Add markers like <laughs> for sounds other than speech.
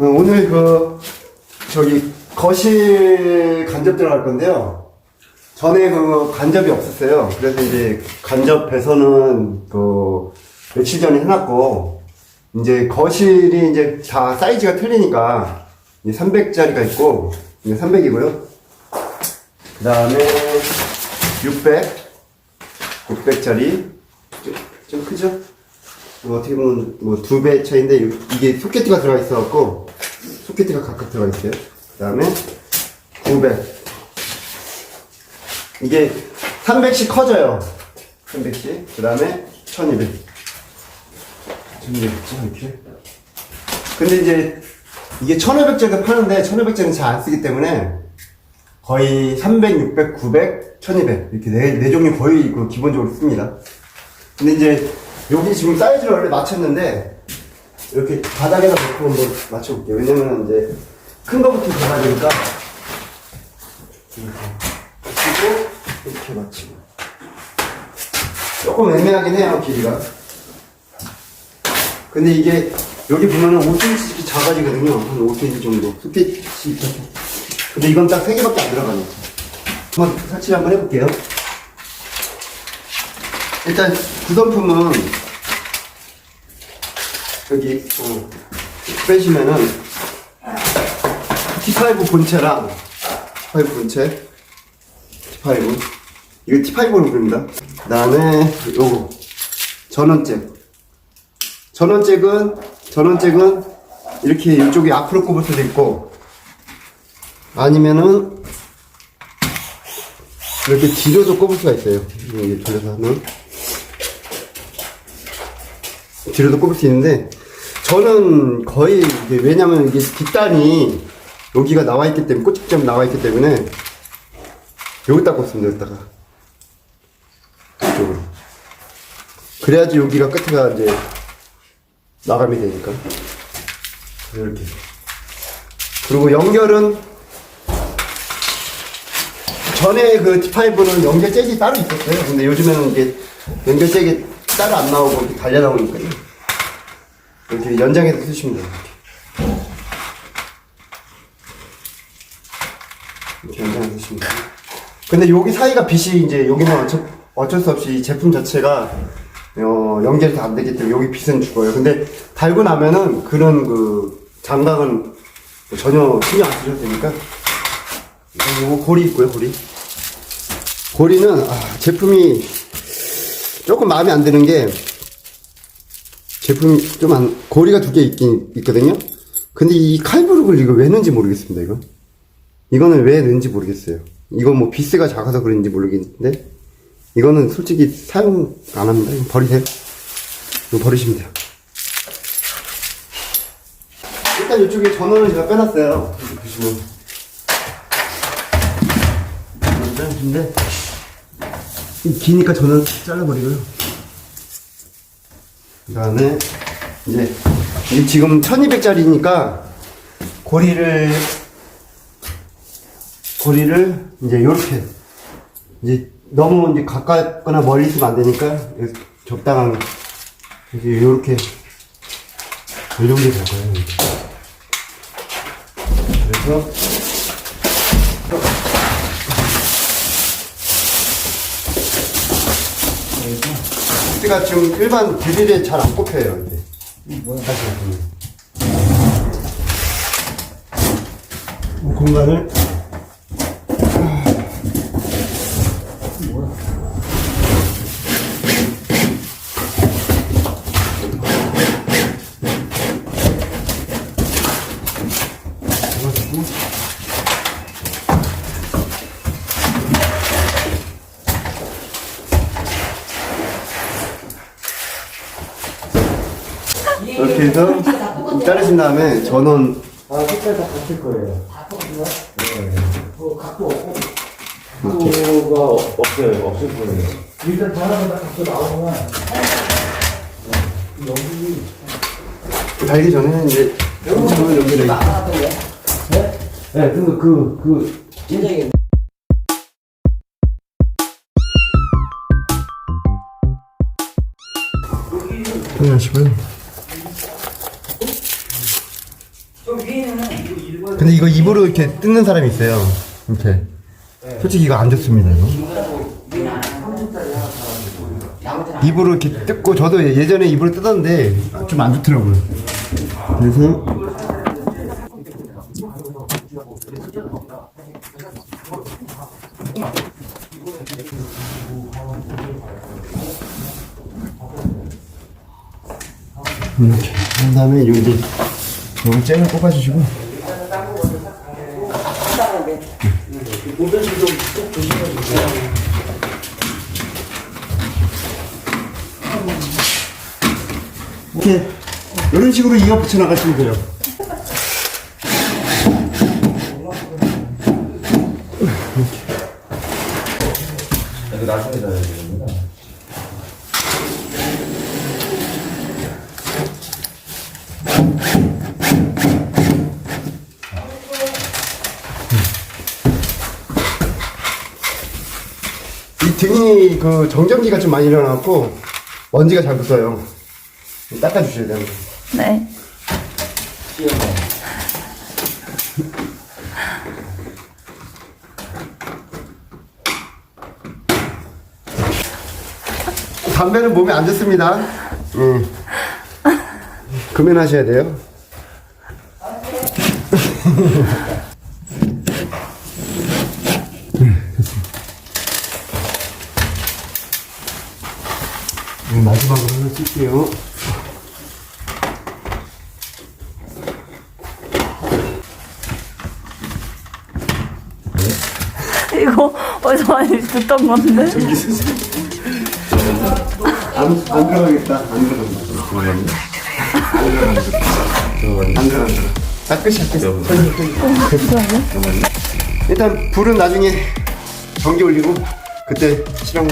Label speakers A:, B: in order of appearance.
A: 어, 오늘 그 저기 거실 간접 들어갈 건데요. 전에 그 간접이 없었어요. 그래서 이제 간접 배선은 그 며칠 전에 해놨고 이제 거실이 이제 다 사이즈가 틀리니까 300짜리가 있고 이게 300이고요. 그 다음에 600, 600짜리 좀, 좀 크죠? 뭐 어떻게 보면 뭐 두 배 차인데 이게 소켓가 들어가 있어갖고 소켓가 각각 들어가 있어요. 그 다음에 900. 이게 300씩 커져요. 300씩. 그 다음에 1200. 1200죠, 이렇게. 근데 이제 이게 1500짜리가 파는데 1500짜리는 잘 안 쓰기 때문에 거의 300, 600, 900, 1200 이렇게 네, 네 종류 거의 그 기본적으로 씁니다. 근데 이제 여기 지금 사이즈를 원래 맞췄는데 이렇게 바닥에다 놓고 한번 맞춰볼게요. 왜냐면 이제 큰 거부터 잡아야 되니까 이렇게 맞추고 이렇게 맞추고 조금 애매하긴 해요 길이가. 근데 이게 여기 보면은 5cm씩 작아지거든요. 한 5cm 정도. 두께씩 이렇게. 근데 이건 딱 3개밖에 안 들어가네요. 한번 설치를 한번 해볼게요. 일단 구성품은 여기 어, 빼시면은 T5 본체랑 T5 본체 T5 이거 T5로 부릅니다. 그 다음에 요거 전원잭 전원잭은 전원잭은 이렇게 이쪽에 앞으로 꼽을 수도 있고 아니면은 이렇게 뒤로도 꼽을 수가 있어요. 여기 돌려서 하면 뒤로도 꼽을 수 있는데 저는 거의 이게 왜냐면 이게 뒷단이 여기가 나와 있기 때문에 꽃집점 나와 있기 때문에 여기다 꽂습니다. 여기다가 이쪽으로 그래야지 여기가 끝에가 이제 마감이 되니까 이렇게 그리고 연결은 전에 그 T5는 연결 잭이 따로 있었어요. 근데 요즘에는 이게 연결 잭이 따로 안 나오고 이렇게 달려 나오니까요. 이렇게 연장해서 쓰시면 돼요. 이렇게, 이렇게 연장해서 쓰시면 돼요. 근데 여기 사이가 빛이 이제 여기는 어쩔, 어쩔 수 없이 이 제품 자체가 어, 연결이 다안 되기 때문에 여기 빛은 죽어요. 근데 달고 나면은 그런 그 장갑은 전혀 신경 안 쓰셔도 되니까 요거 고리 있고요, 고리. 고리는 아, 제품이 조금 마음에 안 드는 게 제품이 좀 안, 고리가 두 개 있긴 있거든요. 근데 이 칼부룩을 이거 왜 넣는지 모르겠습니다, 이거. 이거는 왜 넣는지 모르겠어요. 이거 뭐 비스가 작아서 그런지 모르겠는데 이거는 솔직히 사용 안 합니다. 이거 버리세요. 이거 버리시면 돼요. 일단 이쪽에 전원을 제가 빼놨어요. 보시면. 근데 기니까 저는 잘라버리고요. 그 다음에 이제 지금 1200짜리니까 고리를 고리를 이제 요렇게 이제 너무 이제 가깝거나 멀리 있으면 안 되니까 이렇게 적당한 이제 요렇게 돌려오게 될 거예요. 이렇게. 그래서 스가 지금 일반 드릴에 잘 안 꼽혀요, 이게. 다시 보면. 이 공간을. 이렇게 해서 자르신 다음에 전원
B: 아, 색깔 다 바뀔 거예요. 네. 어, 갖고 없고.
C: 각도가 없어요. 없을 거예요.
B: 일단 전화보다 갖고 나오면. 여기.
A: 달기 전에는 이제 전원 연결해
B: 네? 네, 그, 그, 그.
D: 진작에
A: 안녕하시고요. 근데 이거 입으로 이렇게 뜯는 사람이 있어요. 이렇게. 솔직히 이거 안 좋습니다. 이거. 입으로 이렇게 뜯고 저도 예전에 입으로 뜯었는데 좀 안 좋더라고요. 그래서 이렇게 한 다음에 요이 제 요거 잼을 뽑아주시고. 이렇게 이런 식으로 이어 붙여 나가시면 돼요.
C: 이거 나중에 넣어야 되
A: 이 등이 그 정전기가 좀 많이 일어나갖고 먼지가 잘 붙어요. 닦아주셔야 돼요.
D: 네.
A: 담배는 몸에 안 좋습니다. 음. 금연하셔야 돼요. <laughs> 마지막으로 하나 쓸게요. <laughs>
D: 이거 어디서 많이 듣던 건데?
A: 안, 안 들어가겠다. 안 들어간다. 안 들어, 안 들어. 다 끝이야, 끝. 일단 불은 나중에 전기 올리고 그때 실험.